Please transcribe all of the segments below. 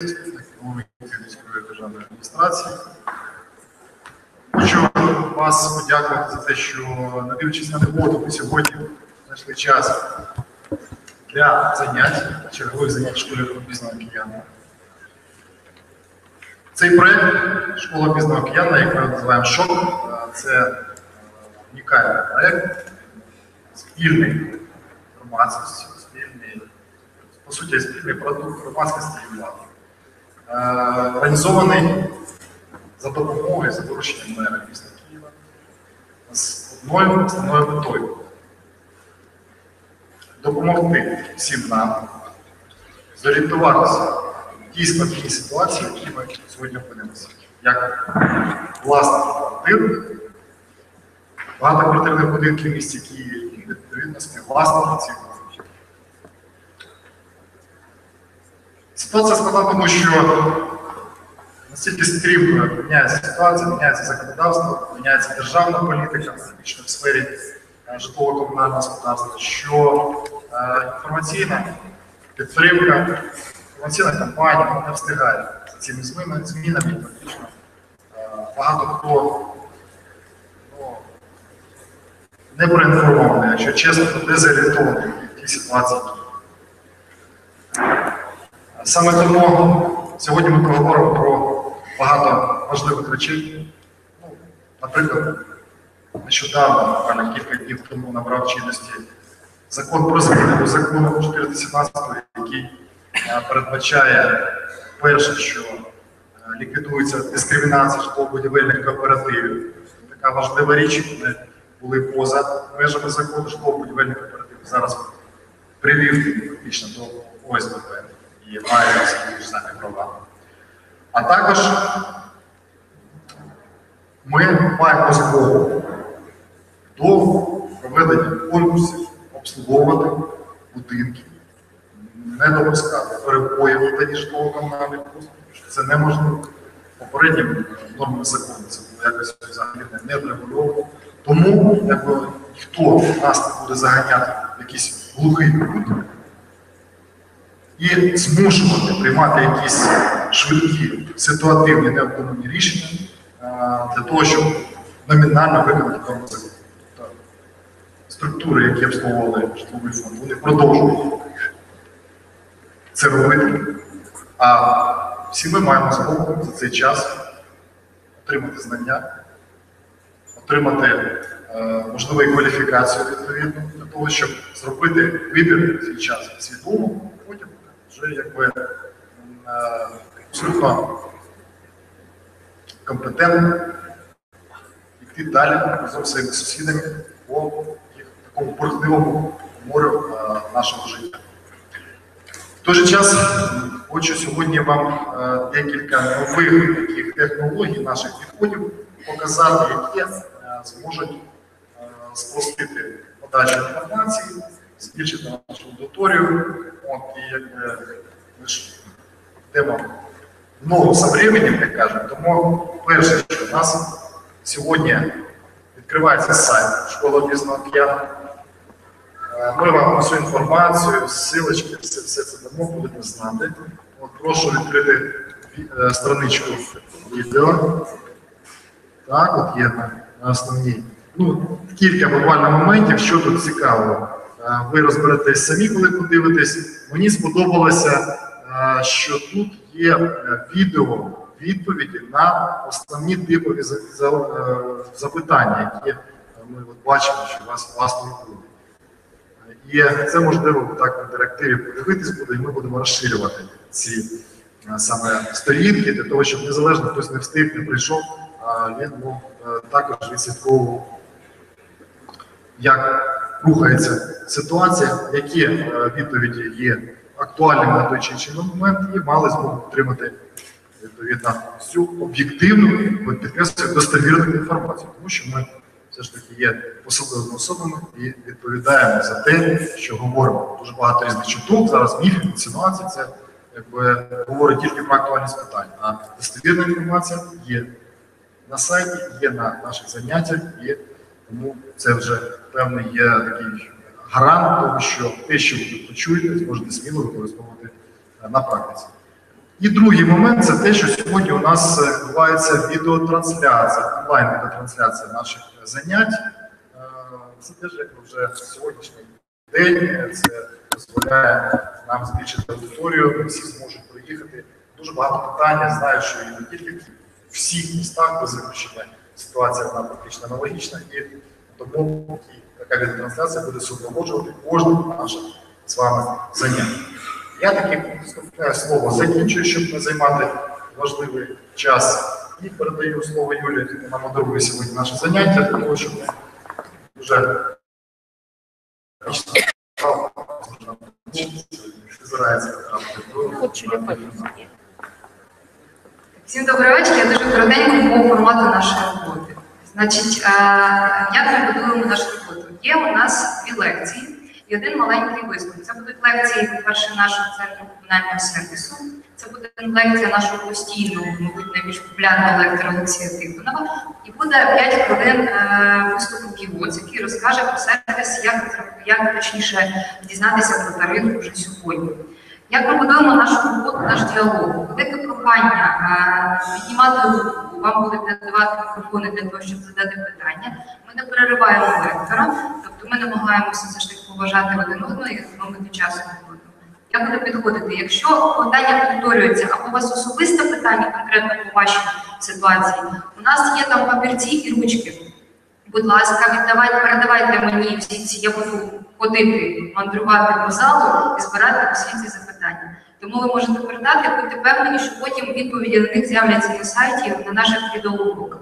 економіки міської державної адміністрації. Хочу вас подякувати за те, що не дивлячись на негоду, ви сьогодні знайшли час для занять, чергових занять в школі обізнаного кияна. Цей проєкт Школа обізнаного кияна, як ми називаємо ШОК, це унікальний проєкт, спільний громадськості, спільний, по суті, спільний продукт громадськості і влади. Е, Організований за допомогою, за дорученням мера міста Києва з одною основною метою допомогти всім нам зорієнтуватися в тій ситуації, в якій ми сьогодні опинимося. Як власники квартир, багатоквартирних будинків в місті Києві відповідно співвласники цих Ситуація складна, тому що настільки стрімко міняється ситуація, міняється законодавство, міняється державна політика, в сфері е, житлово-комунального господарства, що е, інформаційна підтримка, інформаційна кампанія не встигає за цими змінами, змінами і фактично е, багато хто ну, не проінформований, якщо чесно, то дезорієнтований в тій ситуації. Саме тому сьогодні ми поговоримо про багато важливих речей. Ну, наприклад, нещодавно, буквально кілька днів тому набрав чинності закон про зміни до закону 417, який е, передбачає перше, що е, ліквідується дискримінація житлово-будівельних кооперативів. Така важлива річ, вони були поза межами закону житлово-будівельних кооперативів. Зараз привів фактично до ОСББ і має свої ж самі права. А також ми маємо змогу до проведення конкурсів обслуговувати будинки, не допускати перебоїв в наданні житлово-комунальних послуг. Це неможливо. Попереднім нормами закону це було якось взагалі не врегульовано. Тому якби, ніхто нас не буде заганяти в якийсь глухий кут, і змушувати приймати якісь швидкі ситуативні необдумані рішення е, для того, щоб номінально виконати. Тобто Структури, які обслуговували житловий фонд, вони продовжують це робити. А всі ми маємо змогу за цей час отримати знання, отримати е, можливо і кваліфікацію відповідну для того, щоб зробити вибір в свій час свідомо, потім вже якби е, абсолютно компетентно йти далі разом з своїми сусідами по такому бурхливому морю е, нашого життя. В той же час хочу сьогодні вам е, декілька нових таких технологій наших підходів показати, які зможуть спростити подачу інформації, збільшити нашу аудиторію. От, і якби ми ж йдемо в ногу со временем, як кажуть. Тому перше, що у нас сьогодні відкривається сайт школа бізнесу Ми вам всю інформацію, ссылочки, все, все це дамо, будете знати. От, прошу відкрити е, страничку відео. Так, от є на, основній. Ну, кілька буквально моментів, що тут цікаво. Ви розберетесь самі, коли подивитесь. Мені сподобалося, е, що тут є е, відео відповіді на основні типові е, запитання, які ми бачимо, що вас вас турбують. І це можливо так в інтерактиві подивитись буде, і ми будемо розширювати ці саме сторінки для того, щоб незалежно хтось не встиг, не прийшов, він ну, також відслідковував, як рухається ситуація, які е, відповіді є актуальними на той чи інший момент, і мали змогу отримати відповідно всю об'єктивну, підкреслюю, достовірну інформацію, тому що ми все ж таки є посадовими особами і відповідаємо за те, що говоримо. Дуже багато різних чуток, зараз міфів, інсинуацій, це якби говорить тільки про актуальність питань. А достовірна інформація є на сайті, є на наших заняттях, і тому це вже певний є такий гарант того, що те, що ви почуєте, зможете сміло використовувати е, на практиці. І другий момент це те, що сьогодні у нас е, відбувається відеотрансляція, онлайн відеотрансляція наших занять. Е, Це теж як вже сьогоднішній день це дозволяє нам збільшити аудиторію, всі зможуть приїхати. Дуже багато питань. Знаю, що і не тільки в всіх містах без виключення ситуація вона практично аналогічна, і тому така відеотрансляція буде супроводжувати кожне наше з вами заняття. Я таки вступне слово закінчую, щоб не займати важливий час. І передаю слово Юлі, яка модерує сьогодні наше заняття, для того, щоб ми вже Всім добрий вечір. Я дуже коротенько по формату нашої роботи. Значить, як ми будуємо нашу роботу? Є у нас дві лекції і один маленький виступ. Це будуть лекції, по-перше, нашого центру комунального сервісу. Це буде лекція нашого постійного, мабуть, найбільш популярного лектора Олексія Тихонова. І буде 5 хвилин е, виступу Ківоц, який розкаже про сервіс, як, як точніше дізнатися про тариф вже сьогодні. Як ми будуємо нашу роботу, наш діалог? Велике прохання е, піднімати руку, вам будуть надавати мікрофони для того, щоб задати питання. Ми не перериваємо лектора, тобто ми намагаємося таки поважати один одного і економити час один. Я буду підходити. Якщо питання повторюється, або у вас особисте питання конкретно по вашій ситуації, у нас є там папірці і ручки. Будь ласка, віддавайте, передавайте мені всі ці, я буду ходити, мандрувати по залу і збирати всі ці запитання. Тому ви можете передати, будьте певні, що потім відповіді на них з'являться на сайті, на наших відеоуроках.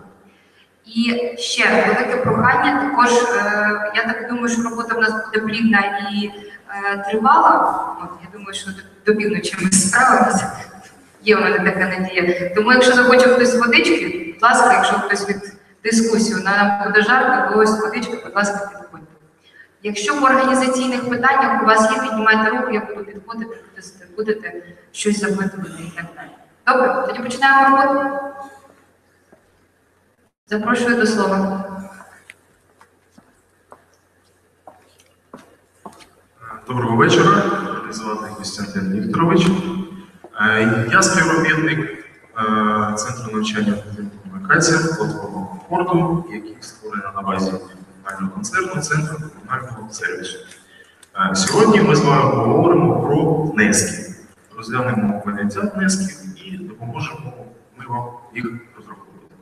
І ще велике прохання. Також е, я так думаю, що робота в нас буде плідна і е, тривала. Я думаю, що до півночі ми справимося. Є в мене така надія. Тому, якщо захоче хтось водички, будь ласка, якщо хтось від дискусію на нам буде жарко, то ось водички, будь ласка, підходьте. Якщо по організаційних питаннях у вас є, піднімайте руку, я буду підходити, будете, щось запитувати і так далі. Добре, тоді починаємо роботу. Запрошую до слова. Доброго вечора. Мене звати Костянтин Вікторович. Е, Я співробітник е, Центру навчання комунікації платформи комфорту, який створено на базі комунального концерну Центру комунального сервісу. Е, Сьогодні ми з вами поговоримо про внески. Розглянемо поняття внесків і допоможемо ми вам їх розраховувати.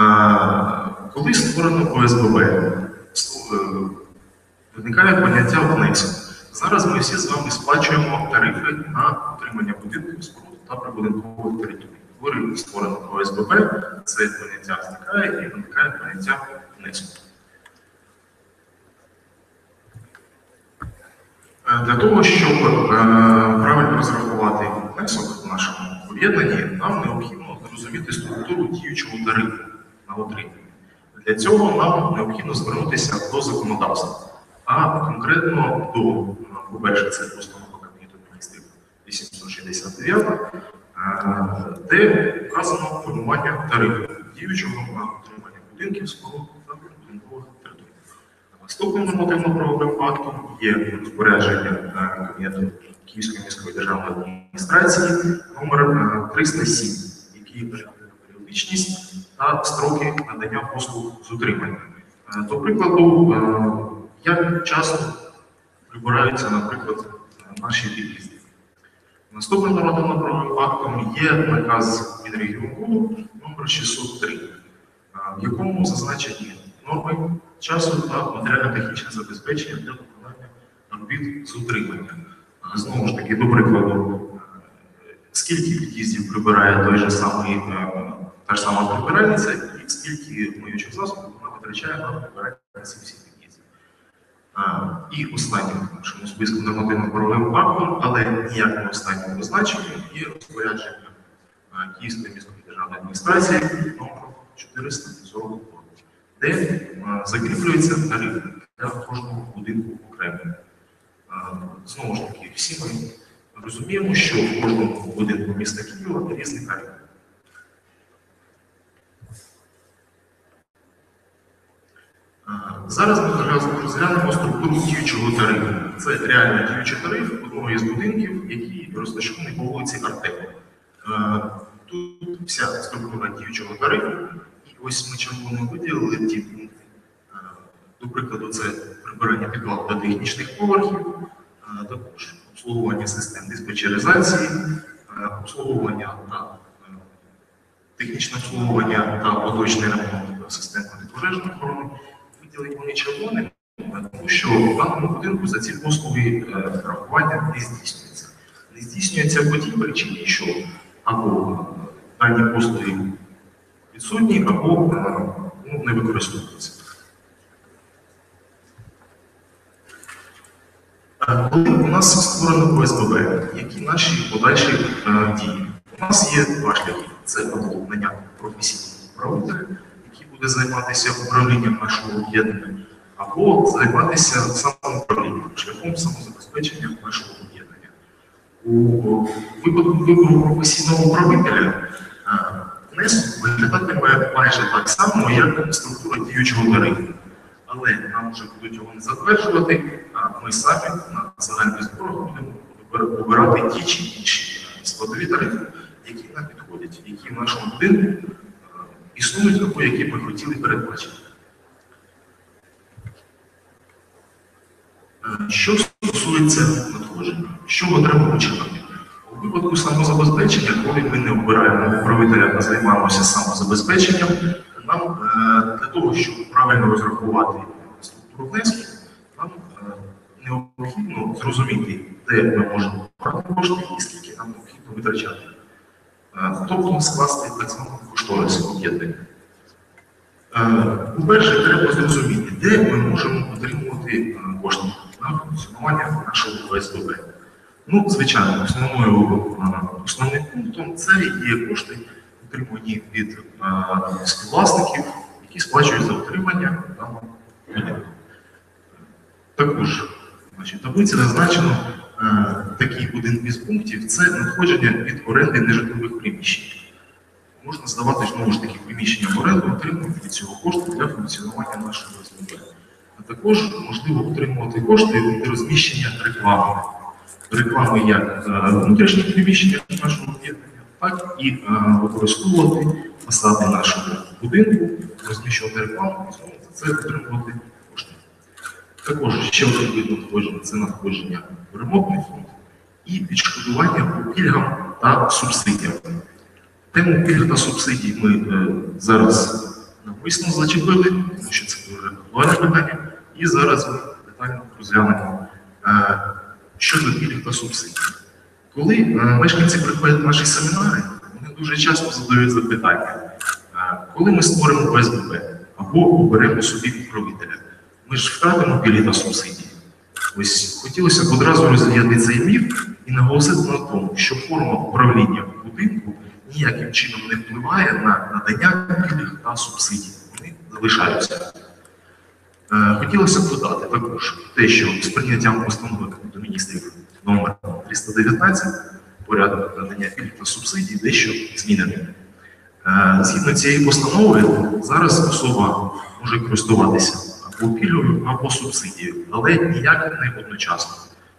Е, Коли створено ОСББ, е, виникає поняття внесок. Зараз ми всі з вами сплачуємо тарифи на утримання будинків, споруд та прибудинкових територій. Коли створено ОСББ, це поняття зникає і виникає поняття внеску. Е, Для того, щоб е, правильно розрахувати внесок в нашому об'єднанні, нам необхідно зрозуміти структуру діючого тарифу на утримання. Для цього нам необхідно звернутися до законодавства, а конкретно до, е, по-перше, це постанова Кабінету міністрів 869, е, де вказано формування тарифу діючого на утримання будинків, споруд та будинкових територій. Наступним нормативно-правовим актом є розпорядження е, Кабінету Київської міської державної адміністрації номер е, 307, який передбачає періодичність та строки надання послуг з утримання. Е, До прикладу, е, як часто прибираються, наприклад, наші під'їзди. Наступним нормативно-правовим актом є наказ Мінрегіонбуду номер 603, е, в якому зазначені норми часу та матеріально-технічне забезпечення для виконання робіт з утримання. Знову ж таки, до прикладу, скільки під'їздів прибирає той же самий, та ж сама прибиральниця, і скільки миючих засобів вона витрачає на прибирання цих всіх І останнім в нашому списку нормативно-правовим актом, але ніяк не останнім позначенням, є розпорядження Київської міської державної адміністрації номер 440, де закріплюється тариф для кожного будинку окремо. Знову ж таки, всі ми розуміємо, що в кожному будинку міста Києва різний тариф. А, Зараз ми розглянемо структуру діючого тарифу. це реально діючий тариф одного із будинків, який розташований по вулиці Артема. Е, Тут вся структура діючого тарифу, і ось ми червоним виділили ті пункти. Е, До прикладу, це прибирання підлог до технічних поверхів, е, також обслуговування систем диспетчеризації, обслуговування та технічне обслуговування та поточний ремонт систем протипожежної охорони. Виділені вони червоним, тому що в даному будинку за ці послуги е, рахування не здійснюється. Не здійснюється по тій причині, що або е, дані послуги відсутні, або е, ну, не використовуються. Коли у нас створено ОСББ, які наші подальші дії? У нас є два шляхи. Це або наняти професійного управителя, який буде займатися управлінням нашого об'єднання, або займатися самоуправлінням, шляхом самозабезпечення нашого об'єднання. У випадку вибору професійного управителя е, внесок виглядатиме майже так само, як структура діючого тарифу. Але нам вже будуть його не затверджувати, а ми самі на загальних зборах будемо обирати ті чи інші складові тарифи, які нам підходять, які в нашому будинку існують або які ми хотіли передбачити. Е, Що стосується надходження, що ми треба починати? У випадку самозабезпечення, коли ми не обираємо управителя та займаємося самозабезпеченням, нам е, для того, щоб правильно розрахувати структуру внесків, нам е, необхідно зрозуміти, де ми можемо брати кошти і скільки нам необхідно витрачати. Тобто скласти так звану кошторис об'єднання. Е, По-перше, треба зрозуміти, де ми можемо отримувати е, кошти на функціонування нашого ОСББ. Ну, звичайно, основною, е, основним пунктом це є кошти, отримані від співвласників, які сплачують за отримання даного. Також значить, таблиці зазначено е, такі один із пунктів це надходження від оренди нежитлових приміщень. Можна здавати знову ж таки приміщення в оренду, отримувати від цього кошти для функціонування нашого СББ. А також можливо отримувати кошти від розміщення реклами. Реклами як е, внутрішніх приміщення нашого об'єднання, так і е, використовувати фасади нашого будинку, розміщувати рекламу і знову це отримувати. Також ще один вид надходження це надходження в ремонтний фонд і відшкодування по пільгам та субсидіям. Тему пільг та субсидій ми е, зараз навмисно зачепили, тому що це дуже актуальне питання, і зараз ми детально розглянемо е, щодо пільг та субсидій. Коли е, мешканці приходять на наші семінари, вони дуже часто задають запитання, е, коли ми створимо ОСББ або оберемо собі управителя, ми ж втратимо пільги та субсидії. Ось хотілося б одразу розвіяти цей міф і наголосити на тому, що форма управління будинку ніяким чином не впливає на надання пільг та субсидій. Вони залишаються. Е, Хотілося б додати також те, що з прийняттям постанови Кабінету міністрів номер 319 порядок надання пільг та субсидій дещо змінений. Е, Згідно цієї постанови, зараз особа може користуватися пільгою, або субсидією, але ніяк не одночасно.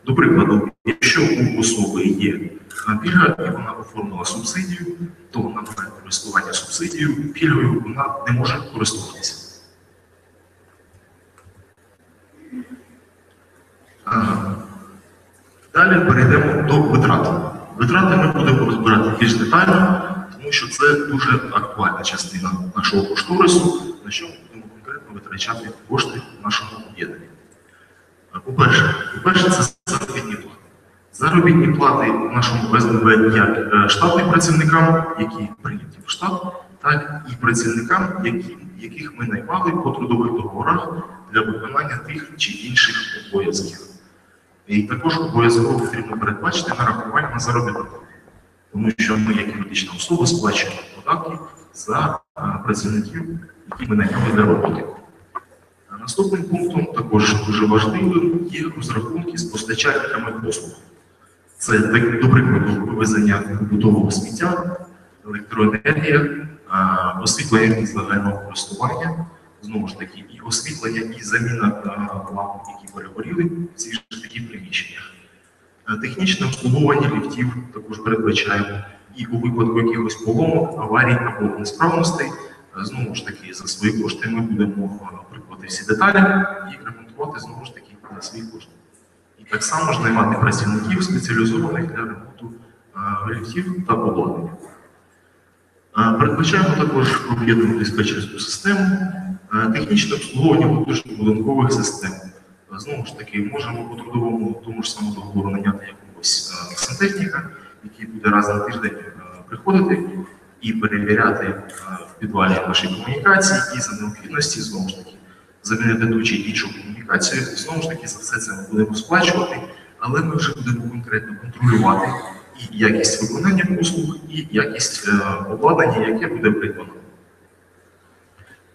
До прикладу, якщо у особи є пільга і вона оформила субсидію, то на момент користування субсидією пільгою вона не може користуватися. Далі перейдемо до витрат. Витрати ми будемо розбирати більш детально, тому що це дуже актуальна частина нашого кошторису, на що будемо конкретно витрачати кошти нашого об'єднання. А, По-перше, по-перше, це заробітні плати. Заробітні плати в нашому ОСББ як е, штатним працівникам, які прийняті в штат, так і працівникам, які, яких ми наймали по трудових договорах для виконання тих чи інших обов'язків. І також обов'язково потрібно передбачити нарахування на заробітну плату. Тому що ми, як юридична особа, сплачуємо податки за е, працівників, які ми найняли для роботи. Наступним пунктом, також дуже важливим, є розрахунки з постачальниками послуг. Це, до прикладу, вивезення побутового сміття, електроенергія, освітлення загального користування, знову ж таки, і освітлення, і заміна ламп, які перегоріли, в ці ж таких приміщеннях. Е, Технічне обслуговування ліфтів також передбачаємо. І у випадку якихось поломок, аварій або несправностей, знову ж таки, за свої кошти ми будемо е, придбати всі деталі і ремонтувати знову ж таки за свої кошти. І так само ж наймати працівників спеціалізованих для ремонту е, ліфтів та обладнання. Е, Передбачаємо також об'єднану диспетчерську систему, е, технічне обслуговування внутрішньобудинкових систем. Е, Знову ж таки, можемо по трудовому тому ж самому договору наняти якогось е, сантехніка, який буде раз на тиждень е, приходити і перевіряти е, в підвалі наші комунікації, і за необхідності знову ж таки замінити ту чи іншу комунікацію. Знову ж таки, за все це ми будемо сплачувати, але ми вже будемо конкретно контролювати і якість виконання послуг, і якість е, обладнання, яке буде придбано.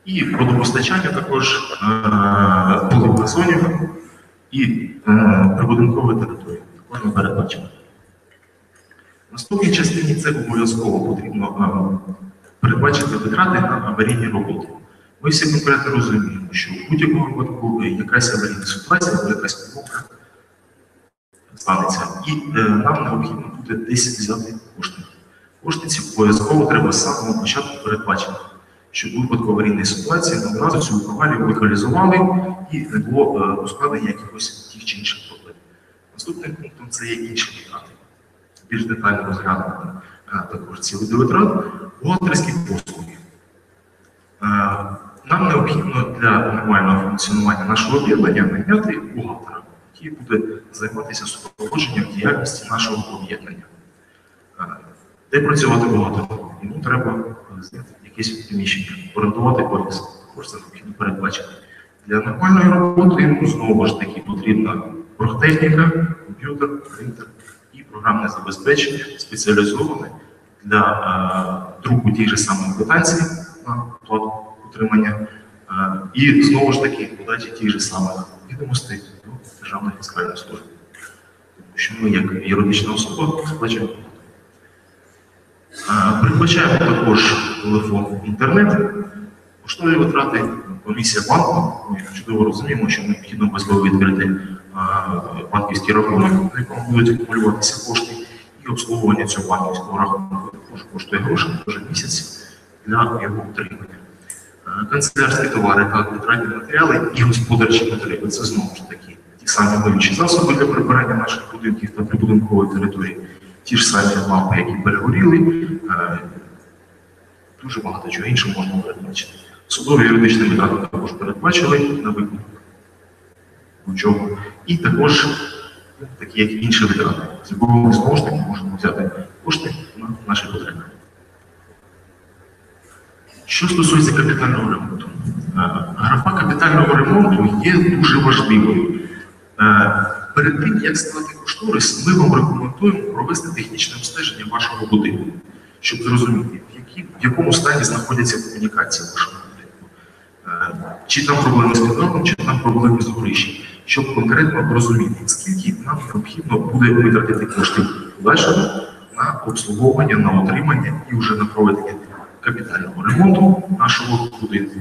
І водопостачання також е, поливних зонів і е, прибудинкової території. Також ми передбачимо. Наступній частині це обов'язково потрібно е, передбачити витрати на аварійні роботи. Ми всі конкретно розуміємо, що в будь-якому випадку е, якась аварійна ситуація або якась помилка станеться. І е, нам необхідно буде десь взяти кошти. Кошти ці обов'язково треба з самого початку передбачити, щоб у випадку аварійної ситуації ми одразу цю аварію локалізували і не було ускладнення якихось тих чи інших проблем. Наступним пунктом це є інші витрати. Більш детально розглянемо е, також ці види витрат. Бухгалтерські послуги. Е, Нам необхідно для нормального функціонування нашого об'єднання найняти бухгалтера, який буде займатися супроводженням діяльності нашого об'єднання. Е, Де працювати бухгалтером? Йому треба зняти якесь приміщення, орендувати офіс. Також це необхідно передбачити. Для нормальної роботи йому знову ж таки потрібна профтехніка, комп'ютер, принтер програмне забезпечення спеціалізоване для е, друку тих же самих квитанцій на оплату утримання, е, і знову ж таки подачі тих же самих відомостей до Державної фіскальної служби. Тому що ми, як юридична особа, сплачуємо. Е, Передбачаємо також телефон, інтернет, поштові витрати, комісія банку. Ми чудово розуміємо, що необхідно обов'язково відкрити е, банківський рахунок, на якому будуть акумулюватися кошти, і обслуговування цього банківського рахунку також коштує гроші кожен місяць для його утримання. Е, Канцелярські товари та витратні матеріали і господарчі потреби це знову ж таки ті самі миючі засоби для прибирання наших будинків та прибудинкової території, ті ж самі лампи, які перегоріли, е, дуже багато чого іншого можна передбачити. Судові юридичні витрати також передбачили на викуп чого. І також такі, як інші витрати, з якого ми знову ж таки можемо взяти кошти на наші потреби. Що стосується капітального ремонту, Е, графа капітального ремонту є дуже важливою. Е, Перед тим, як складати кошторис, ми вам рекомендуємо провести технічне обстеження вашого будинку, щоб зрозуміти, в, які, в якому стані знаходяться комунікації в вашому будинку. Е, Чи там проблеми з підвалом, чи там проблеми з горищем, щоб конкретно розуміти, скільки нам необхідно буде витратити кошти подальшому на обслуговування, на отримання і вже на проведення капітального ремонту нашого будинку.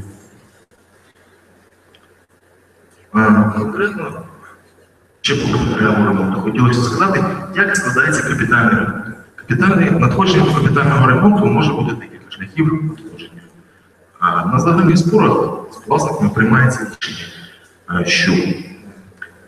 Е, Конкретно, ще по капітальному ремонту хотілося сказати, як складається капітальний ремонт. Капітальний надходження до капітального ремонту може бути декілька шляхів надходження. А На загальних зборах з власниками приймається рішення, е, що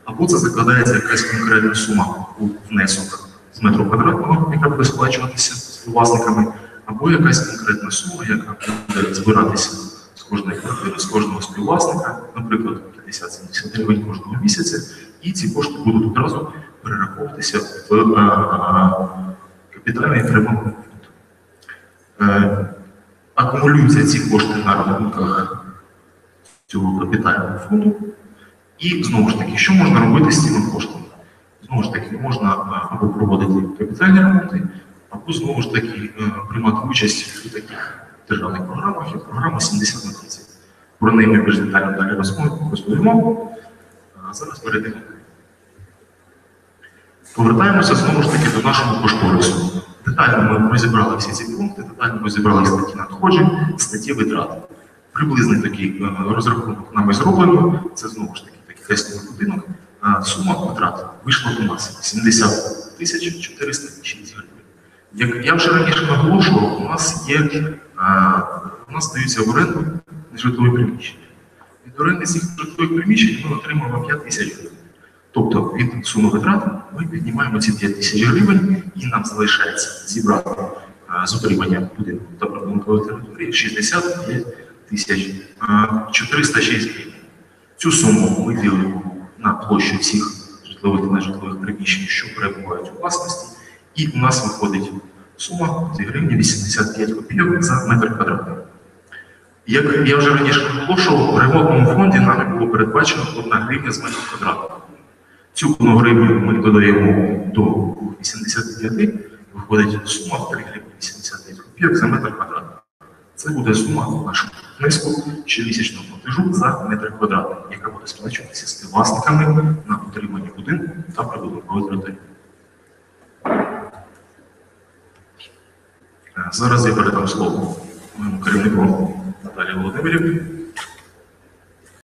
або це закладається якась конкретна сума у внесок з метру квадратного, яка буде сплачуватися з власниками, або якась конкретна сума, яка буде збиратися з кожної квартири, з кожного співвласника, наприклад, 50-70 гривень кожного місяця, і ці кошти будуть одразу перераховуватися в е, е, капітальний ремонт. Е, Акумулюються ці кошти на рахунках цього капітального фонду. І знову ж таки, що можна робити з цими коштами? Знову ж таки, можна е, або проводити капітальні ремонти, або знову ж таки е, приймати участь у таких державних програмах, як програма 70 на 30. Про неї ми більш детально далі розповімо. Зараз перейдемо. Повертаємося знову ж таки до нашого кошторису. Детально ми розібрали всі ці пункти, детально розібрали статті надходжень, статті витрат. Приблизний такий е, розрахунок нами зроблено. Це знову ж таки такий тестовий будинок. сума витрат вийшла у нас 70 тисяч 406 гривень. Як я вже раніше наголошував, у нас є у нас здаються в оренду нежитлові приміщення. Від оренди цих житлових приміщень ми отримуємо 5 тисяч гривень. Тобто від суми витрат ми піднімаємо ці 5 тисяч гривень і нам залишається зібрати з утримання будинку та прибудинкової території 65 тисяч 406 гривень. Цю суму ми ділимо на площу всіх житлових та нежитлових приміщень, що перебувають у власності, і у нас виходить сума 2 гривні 85 копійок за метр квадратний. Як я вже раніше наголошував, в ремонтному фонді нами було передбачено 1 гривня з метра квадратного. Цю 1 гривню ми додаємо до 85, виходить сума в 3 гривні 85 копійок за метр квадратний. Це буде сума нашого внеску щомісячного платежу за метр квадратний, яка буде сплачуватися співвласниками на утримання будинку та прибудинкової території. Е, Зараз я передам слово моєму керівнику Наталії Володимирівні.